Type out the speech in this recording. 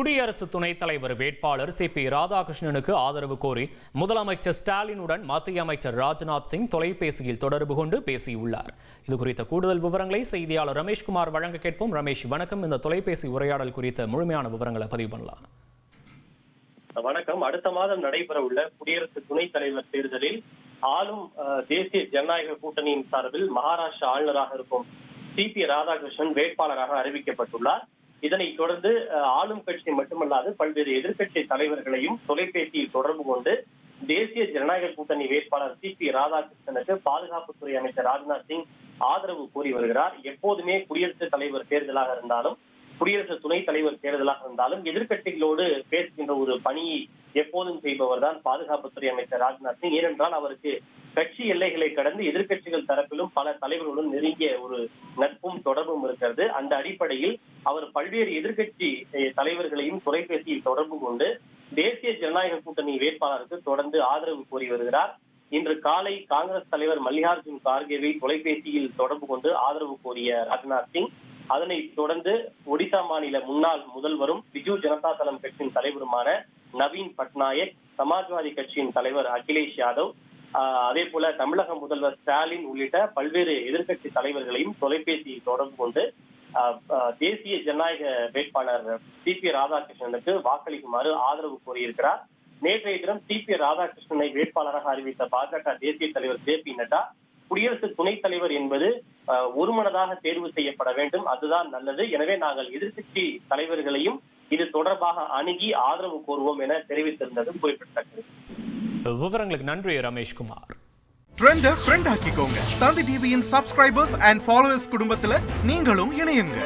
குடியரசு துணைத் தலைவர் வேட்பாளர் சி பி ராதாகிருஷ்ணனுக்கு ஆதரவு கோரி முதலமைச்சர் ஸ்டாலினுடன் மத்திய அமைச்சர் ராஜ்நாத் சிங் தொலைபேசியில் தொடர்பு கொண்டு பேசியுள்ளார். இது குறித்த கூடுதல் விவரங்களை செய்தியாளர் ரமேஷ்குமார் வழங்க கேட்போம். ரமேஷ் வணக்கம். இந்த தொலைபேசி உரையாடல் குறித்த முழுமையான விவரங்களை பதிவு பண்ணலாம். வணக்கம். அடுத்த மாதம் நடைபெற உள்ள குடியரசு துணைத் தலைவர் தேர்தலில் ஆளும் தேசிய ஜனநாயக கூட்டணியின் சார்பில் மகாராஷ்டிரா ஆளுநராக இருக்கும் சி பி ராதாகிருஷ்ணன் வேட்பாளராக அறிவிக்கப்பட்டுள்ளார். இதனைத் தொடர்ந்து அஹ், ஆளும் கட்சி மட்டுமல்லாது பல்வேறு எதிர்கட்சி தலைவர்களையும் தொலைபேசியில் தொடர்பு கொண்டு தேசிய ஜனநாயக கூட்டணி வேட்பாளர் சி பி ராதாகிருஷ்ணனுக்கு பாதுகாப்புத்துறை அமைச்சர் ராஜ்நாத் சிங் ஆதரவு கோரி வருகிறார். எப்போதுமே குடியரசுத் தலைவர் தேர்தலாக இருந்தாலும் குடியரசு துணைத் தலைவர் தேர்தலாக இருந்தாலும் எதிர்க்கட்சிகளோடு பேசுகின்ற ஒரு பணியை எப்போதும் செய்பவர் தான் பாதுகாப்புத்துறை அமைச்சர் ராஜ்நாத் சிங். ஏனென்றால் அவருக்கு கட்சி எல்லைகளை கடந்து எதிர்க்கட்சிகள் தரப்பிலும் பல தலைவர்களுடன் நெருங்கிய ஒரு நட்பும் தொடர்பும் இருக்கிறது. அந்த அடிப்படையில் அவர் பல்வேறு எதிர்கட்சி தலைவர்களையும் தொலைபேசியில் தொடர்பு கொண்டு தேசிய ஜனநாயக கூட்டணி வேட்பாளருக்கு தொடர்ந்து ஆதரவு கோரி வருகிறார். இன்று காலை காங்கிரஸ் தலைவர் மல்லிகார்ஜுன் கார்கேவை தொலைபேசியில் தொடர்பு கொண்டு ஆதரவு கோரிய ராஜ்நாத் சிங். அதனை தொடர்ந்து ஒடிசா மாநில முன்னாள் முதல்வரும் பிஜு ஜனதா தளம் கட்சியின் தலைவருமான நவீன் பட்நாயக் சமாஜ்வாதி கட்சியின் தலைவர் அகிலேஷ் யாதவ் அதே போல தமிழக முதல்வர் ஸ்டாலின் உள்ளிட்ட பல்வேறு எதிர்க்கட்சி தலைவர்களையும் தொலைபேசியில் தொடர்பு கொண்டு தேசிய ஜனநாயக வேட்பாளர் சி பி ராதாகிருஷ்ணனுக்கு வாக்களிக்குமாறு ஆதரவு கோரியிருக்கிறார். நேற்றைய தினம் சி பி ராதாகிருஷ்ணனை வேட்பாளராக அறிவித்த பாஜக தேசிய தலைவர் ஜே பி நட்டா குடியரசு துணைத் தலைவர் என்பது ஒருமனதாக தேர்வு செய்யப்பட வேண்டும். அதுதான் நல்லது. எனவே நாங்கள் எதிர்க்கட்சி தலைவர்களையும் இது தொடர்பாக அணுகி ஆதரவு கோருவோம் என தெரிவித்திருந்தது குறிப்பிடத்தக்கது. விவரங்களுக்கு நன்றி ரமேஷ்குமார் ட்ரெண்ட ஃப்ரெண்ட் ஆக்கிக்கோங்க. தந்தி டிவியின் சப்ஸ்கிரைபர்ஸ் அண்ட் ஃபாலோவர்ஸ் குடும்பத்துல நீங்களும் இணையுங்க.